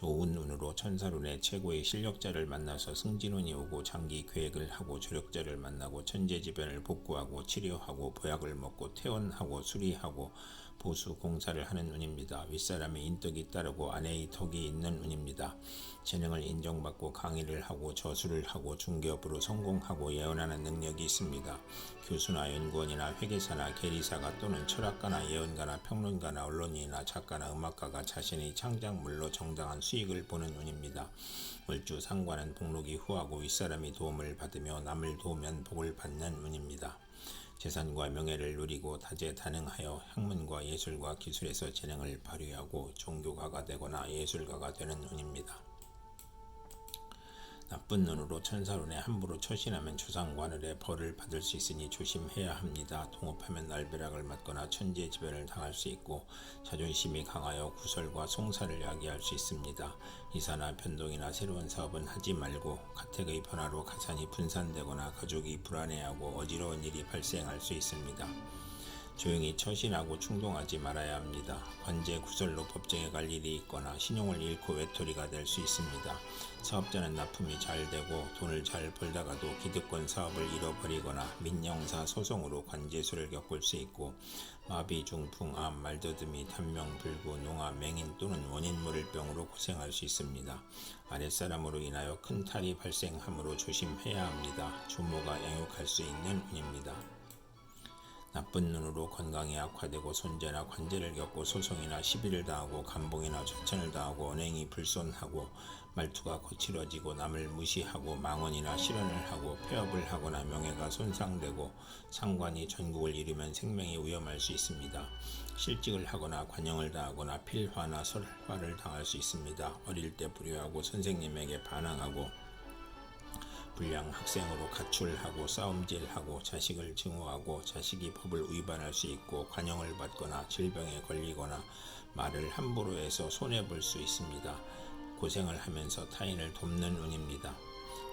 좋은 운으로 천사룬의 최고의 실력자를 만나서 승진운이 오고 장기 계획을 하고 조력자를 만나고 천재지변을 복구하고 치료하고 보약을 먹고 퇴원하고 수리하고 보수 공사를 하는 운입니다. 윗사람의 인덕이 따르고 아내의 덕이 있는 운입니다. 재능을 인정받고 강의를 하고 저술을 하고 중개업으로 성공하고 예언하는 능력이 있습니다. 교수나 연구원이나 회계사나 계리사가 또는 철학가나 예언가나 평론가나 언론인이나 작가나 음악가가 자신의 창작물로 정당한 수익을 보는 운입니다. 월주 상관은 복록이 후하고 윗사람이 도움을 받으며 남을 도우면 복을 받는 운입니다. 재산과 명예를 누리고 다재다능하여 학문과 예술과 기술에서 재능을 발휘하고 종교가가 되거나 예술가가 되는 운입니다. 나쁜 눈으로 천사론에 함부로 처신하면 조상관을에 벌을 받을 수 있으니 조심해야 합니다. 동업하면 날벼락을 맞거나 천재지변을 당할 수 있고 자존심이 강하여 구설과 송사를 야기할 수 있습니다. 이사나 변동이나 새로운 사업은 하지 말고 가택의 변화로 가산이 분산되거나 가족이 불안해하고 어지러운 일이 발생할 수 있습니다. 조용히 처신하고 충동하지 말아야 합니다. 관제 구설로 법정에 갈 일이 있거나 신용을 잃고 외톨이가 될 수 있습니다. 사업자는 납품이 잘 되고 돈을 잘 벌다가도 기득권 사업을 잃어버리거나 민영사 소송으로 관제수를 겪을 수 있고 마비, 중풍, 암, 말더듬이, 단명불구, 농화, 맹인 또는 원인 모를 병으로 고생할 수 있습니다. 아랫사람으로 인하여 큰 탈이 발생하므로 조심해야 합니다. 조모가 양육할 수 있는 운입니다. 나쁜 눈으로 건강이 악화되고 손재나 관제를 겪고 소송이나 시비를 당하고 감봉이나 절천을 당하고 언행이 불손하고 말투가 거칠어지고 남을 무시하고 망언이나 실언을 하고 폐업을 하거나 명예가 손상되고 상관이 전국을 잃으면 생명이 위험할 수 있습니다. 실직을 하거나 관영을 당하거나 필화나 설화를 당할 수 있습니다. 어릴 때 불효하고 선생님에게 반항하고 불량 학생으로 가출하고 싸움질하고 자식을 증오하고 자식이 법을 위반할 수 있고 관용을 받거나 질병에 걸리거나 말을 함부로 해서 손해 볼 수 있습니다. 고생을 하면서 타인을 돕는 운입니다.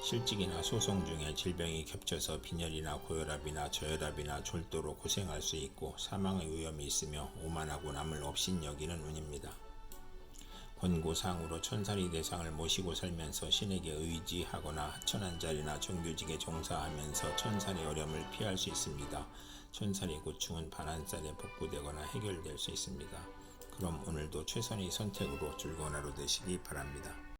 실직이나 소송 중에 질병이 겹쳐서 빈혈이나 고혈압이나 저혈압이나 졸도로 고생할 수 있고 사망의 위험이 있으며 오만하고 남을 업신 여기는 운입니다. 권고상으로 천사리 대상을 모시고 살면서 신에게 의지하거나 하천한 자리나 정규직에 종사하면서 천사리 어려움을 피할 수 있습니다. 천사리 고충은 반환살에 복구되거나 해결될 수 있습니다. 그럼 오늘도 최선의 선택으로 즐거운 하루 되시기 바랍니다.